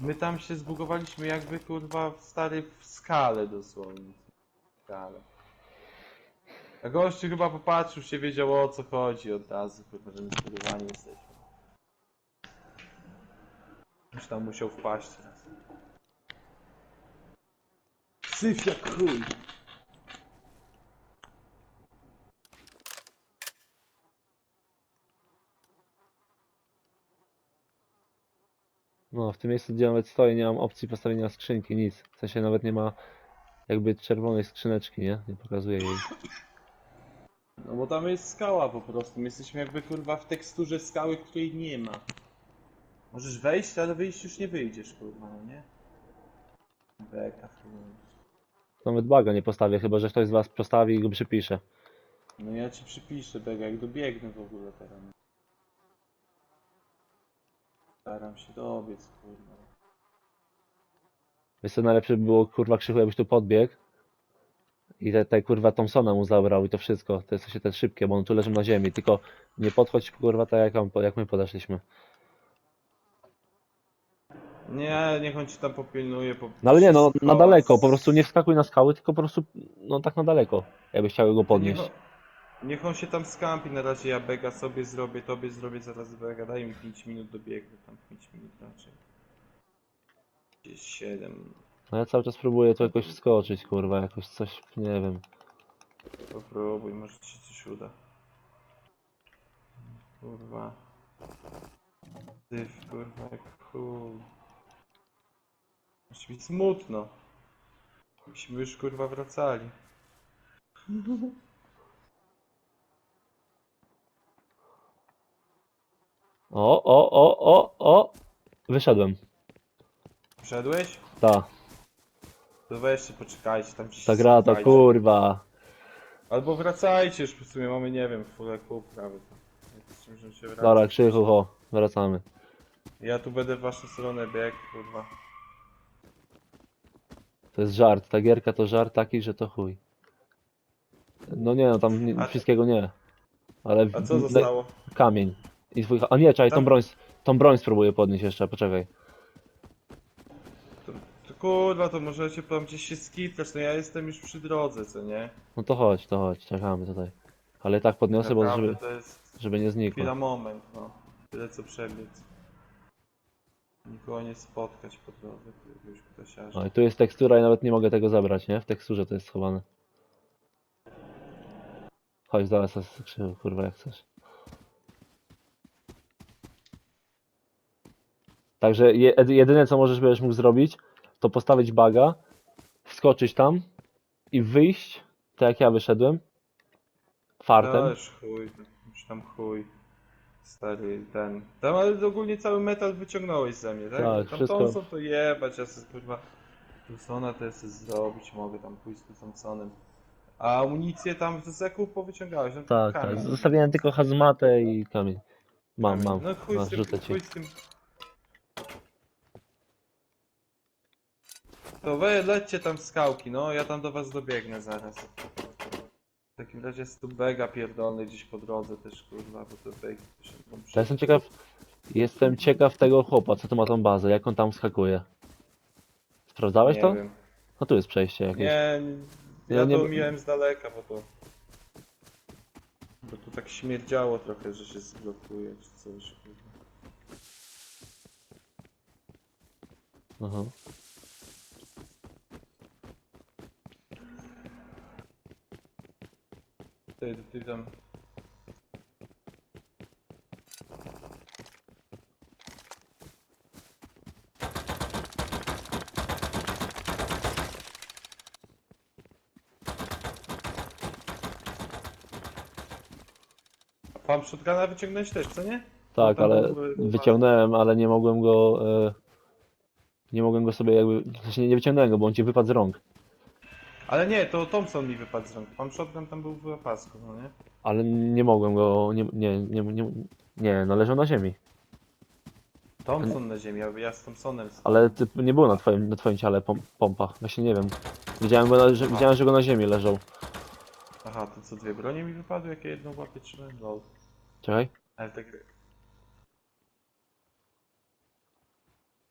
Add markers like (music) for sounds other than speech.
My tam się zbugowaliśmy jakby kurwa w stary w skale dosłownie. W skale. A gościu chyba popatrzył się, wiedział o co chodzi od razu, kurwa, że my zbudowani jesteśmy. Już tam musiał wpaść raz. Syf jak chuj. No, w tym miejscu, gdzie nawet stoję, nie mam opcji postawienia skrzynki, nic. W sensie nawet nie ma jakby czerwonej skrzyneczki, nie? Nie pokazuje jej. No bo tam jest skała po prostu. My jesteśmy jakby kurwa w teksturze skały, której nie ma. Możesz wejść, ale wyjść już nie wyjdziesz, kurwa, no nie? Beka, kurwa. Nawet baga nie postawię, chyba że ktoś z was postawi i go przypisze. No ja ci przypiszę, Bega, jak dobiegnę w ogóle teraz. Staram się dobiec, kurwa. Wiesz co, najlepsze by było, kurwa, Krzychu, jakbyś tu podbiegł i te, te kurwa Thompsona mu zabrał i to wszystko, te w sensie te szybkie, bo on tu leży na ziemi, tylko nie podchodź, kurwa, tak jak, on, jak my podeszliśmy. Nie, niech on ci tam popilnuje. Po... No ale nie, no na daleko, po prostu nie wskakuj na skały, tylko po prostu, no tak na daleko, jakbyś chciał go podnieść. Niech on, niech on się tam skampi, na razie ja Bega sobie zrobię, tobie zrobię zaraz Bega, daj mi 5 minut dobiegnę, tam 5 minut raczej. Gdzieś 7. No ja cały czas próbuję to jakoś wskoczyć, kurwa, jakoś coś, nie wiem. Popróbuj, może ci się coś uda. Kurwa. Tyw, kurwa, jak chuj. Musi być smutno. Myśmy już kurwa wracali. (laughs) O, o, o, o, o! Wyszedłem. Wszedłeś? Ta, To weźcie, poczekajcie, tam ta się gra to kurwa. Albo wracajcie już, w sumie mamy, nie wiem, full kup prawie. Jak z czymś się wraca. Dobra, Krzychu, ho, wracamy. Ja tu będę w waszą stronę biegł, kurwa. To jest żart, ta gierka to żart taki, że to chuj. No nie, no tam nie, A- wszystkiego nie. Ale A co zostało? kamień. I twój... A nie, czekaj, tą Tam- broń, tą broń spróbuję podnieść jeszcze, poczekaj. To, to kurwa, to możecie tam gdzieś się skitrać, no ja jestem już przy drodze, co nie? No to chodź, to chodź, czekamy tutaj. Ale tak podniosę, bo Naprawdę żeby, to jest żeby nie znikło. chwila moment, no. Tyle co przebiec. Nikogo nie spotkać po drodze, jakiegoś kutasiarza. O, i tu jest tekstura i nawet nie mogę tego zabrać, nie? W teksturze to jest schowane. Chodź, zaraz, Krzychu, kurwa, jak chcesz. Także je, jedyne co możesz będziesz mógł zrobić, to postawić baga, wskoczyć tam i wyjść, tak jak ja wyszedłem, fartem. Też chuj, już tam chuj. Stary ten. Tam ale ogólnie cały metal wyciągnąłeś ze mnie, tak? Tak, tam wszystko. Thompson to jebać, ja sobie kurwa Thompsona to sobie zrobić mogę, tam pójść z Thompsonem. A amunicję tam z zeków powyciągałeś, no to Tak, kamień. tak. Zostawiłem tylko hazmatę i kamień. Mam, mam. No chuj Masz, z tym, rzucę ci. chuj z tym. To wy lećcie tam w skałki, no ja tam do was dobiegnę zaraz. W takim razie jest tu bega pierdolny gdzieś po drodze też kurwa, bo to beg się tam Ja jestem ciekaw, jestem ciekaw tego chłopa, co tu ma tą bazę, jak on tam skakuje. Sprawdzałeś nie to? Wiem. No tu jest przejście jakieś. Nie, Ja ja nie- to omijałem z daleka, bo to... Bo tu tak śmierdziało trochę, że się zblokuje czy coś. kurwa. Aha. Ty, ty tam... A Pan shotguna wyciągnąć też, co nie? Tak, tam ale były- wyciągnąłem, ale nie mogłem go. E, nie mogłem go sobie jakby. Sensie nie, nie wyciągnąłem go, bo on ci wypadł z rąk. Ale nie, to Thompson mi wypadł z rąk. Pan shotgun tam był w opasku, no nie? Ale nie mogłem go. Nie, nie, nie, nie, nie no leżał na ziemi. Thompson na ziemi, ja, ja z Thompsonem. Ale ty, nie było na twoim, na twoim ciele pom, pompa. Właśnie nie wiem. Widziałem, go na, że, widziałem, że go na ziemi leżał. Aha, to co dwie bronie mi wypadły, jakie jedną łapie trzymałem? Lol. Czekaj. Ale tak